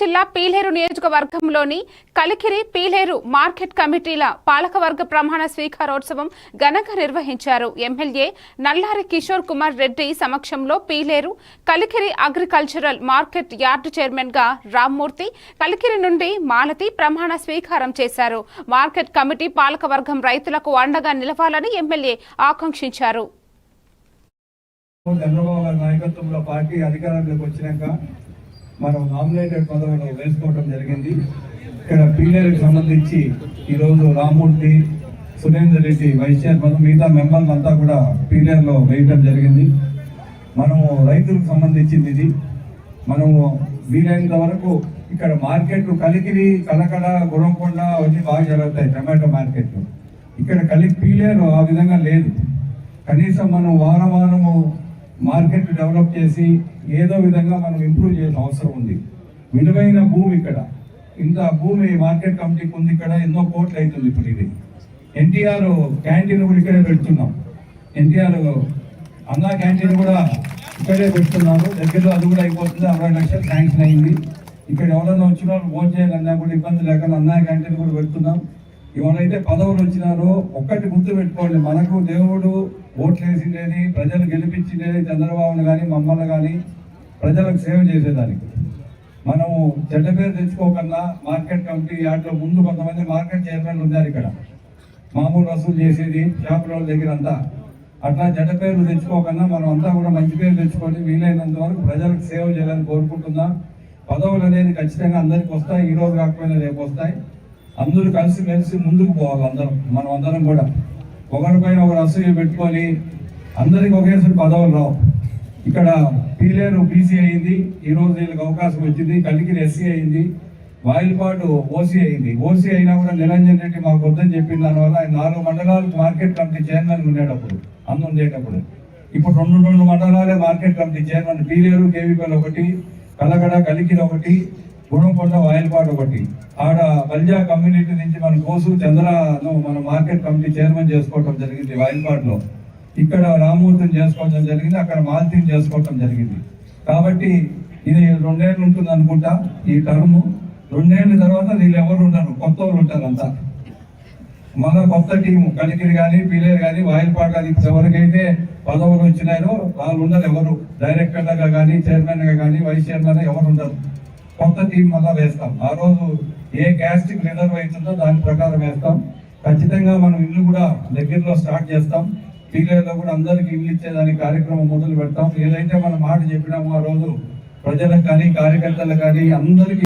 జిల్లా పీలేరు నియోజకవర్గంలోని కలికిరి పీలేరు మార్కెట్ కమిటీల పాలకవర్గ ప్రమాణ స్వీకారోత్సవం ఘనంగా నిర్వహించారు. ఎమ్మెల్యే నల్లారి కిషోర్ కుమార్ రెడ్డి సమక్షంలో Pileru Kalikiri agricultural market yard చైర్మన్గా రామ్మూర్తి కలికిరి నుండి మాలతి ప్రమాణ స్వీకారం చేశారు. మార్కెట్ కమిటీ పాలకవర్గం రైతులకు అండగా నిలవాలని ఎమ్మెల్యే ఆకాంక్షించారు. చంద్రబాబు గారి నాయకత్వంలో పార్టీ అధికారంలోకి వచ్చినాక మనం నామినేటెడ్ పదవులు వేసుకోవడం జరిగింది. ఇక్కడ పీలేరుకి సంబంధించి ఈరోజు రామ్మూర్తి సురేందర్ రెడ్డి వైస్ చైర్మన్ మిగతా మెంబర్లు అంతా కూడా పీలేరులో వేయటం జరిగింది. మనము రైతులకు సంబంధించింది ఇది. మనము వీలైనంత వరకు ఇక్కడ మార్కెట్లు కలికిరి కలకడ గురంకొండ అవన్నీ బాగా జరుగుతాయి టమాటో మార్కెట్లు. ఇక్కడ కలికి పీలేరు ఆ విధంగా లేదు. కనీసం మనం వారం వారము మార్కెట్ డెవలప్ చేసి ఏదో విధంగా మనం ఇంప్రూవ్ చేయాల్సిన అవసరం ఉంది. విలువైన భూమి ఇక్కడ. ఇంత భూమి మార్కెట్ కమిటీకి ఉంది ఇక్కడ ఎన్నో కోట్లు అవుతుంది ఇప్పుడు ఇది. ఎన్టీఆర్ క్యాంటీన్ కూడా ఇక్కడే పెడుతున్నాం. ఎన్టీఆర్ అన్నా క్యాంటీన్ కూడా ఇక్కడే పెడుతున్నారు. దగ్గరలో అది కూడా అయిపోతుంది. అరవై లక్షలు శాంక్షన్ అయింది. ఇక్కడ ఎవరైనా వచ్చిన వాళ్ళు ఫోన్ చేయాలన్నా కూడా ఇబ్బంది లేకుండా అన్నా క్యాంటీన్ కూడా పెడుతున్నాం. ఎవరైతే పదవులు వచ్చినారో ఒక్కటి గుర్తు పెట్టుకోండి మనకు దేవుడు ఓట్లు వేసిండేది ప్రజలు గెలిపించిండేది చంద్రబాబును కానీ మమ్మల్ని కానీ ప్రజలకు సేవ చేసేదానికి. మనము చెడ్డ పేరు తెచ్చుకోకుండా మార్కెట్ కమిటీ యార్డ్లో ముందు కొంతమంది మార్కెట్ చైర్మన్లు ఉన్నారు ఇక్కడ. మామూలు వసూలు చేసేది షాపుల దగ్గర అంతా. అట్లా చెడ్డ పేర్లు తెచ్చుకోకుండా మనం అంతా కూడా మంచి పేరు తెచ్చుకొని వీలైనంత వరకు ప్రజలకు సేవ చేయాలని కోరుకుంటున్నాం. పదవులు అనేది ఖచ్చితంగా అందరికి వస్తాయి ఈరోజు కాకపోయినా రేపు వస్తాయి. అందరూ కలిసి మెలిసి ముందుకు పోవాలి అందరం మనం అందరం కూడా. ఒకరిపైన ఒకరు అసూయ పెట్టుకొని అందరికి ఒకేసారి పదవులు రావు. ఇక్కడ పీలేరు బీసీ అయింది ఈ రోజు వీళ్ళకి అవకాశం వచ్చింది కలికిరి ఎస్సీ అయింది వాయిల్పాటు ఓసీ అయింది. ఓసీ అయినా కూడా నిరంజన్ రెడ్డి మాకు వద్దని చెప్పిన దానివల్ల ఆయన నాలుగు మండలాలకు మార్కెట్ కమిటీ చైర్మన్ ఉండేటప్పుడు అందు ఉండేటప్పుడు ఇప్పుడు రెండు రెండు మండలాలే మార్కెట్ కమిటీ చైర్మన్ పీలేరు కేవీపల్ ఒకటి కలగడ కలికిరి ఒకటి గుణంకొండ వాయిల్పాడు ఒకటి. ఆడ బల్జా కమ్యూనిటీ నుంచి మన కోసు చంద్రను మన మార్కెట్ కమిటీ చైర్మన్ చేసుకోవటం జరిగింది వాయిల్పాడులో. ఇక్కడ రామూర్తిని చేసుకోవడం జరిగింది అక్కడ మాల్తీని చేసుకోవటం జరిగింది. కాబట్టి ఇది రెండేళ్ళు ఉంటుంది అనుకుంటా ఈ టర్మ్. రెండేళ్ళ తర్వాత వీళ్ళు ఎవరు ఉండరు కొత్త వాళ్ళు ఉంటారు అంతా. మన కొత్త టీము కలికిరి కానీ పీలేరు కానీ వాయిల్పాట కానీ ఎవరికైతే పదవులు వచ్చినాయో వాళ్ళు ఉండరు ఎవరు. డైరెక్టర్గా కానీ చైర్మన్గా కానీ వైస్ చైర్మన్ ఎవరు ఉండరు. కొత్త టీం మళ్ళా వేస్తాం. ఆ రోజు ఏ క్యాస్ట్ రిజర్వ్ అవుతుందో దాని ప్రకారం వేస్తాం. ఖచ్చితంగా మనం ఇల్లు కూడా దగ్గరలో స్టార్ట్ చేస్తాం. పీలేరులో కూడా అందరికీ ఇల్లు ఇచ్చేదానికి కార్యక్రమం మొదలు పెడతాం. ఏదైతే మనం మాట చెప్పినామో ఆ రోజు ప్రజలకు కానీ కార్యకర్తలకు కానీ అందరికీ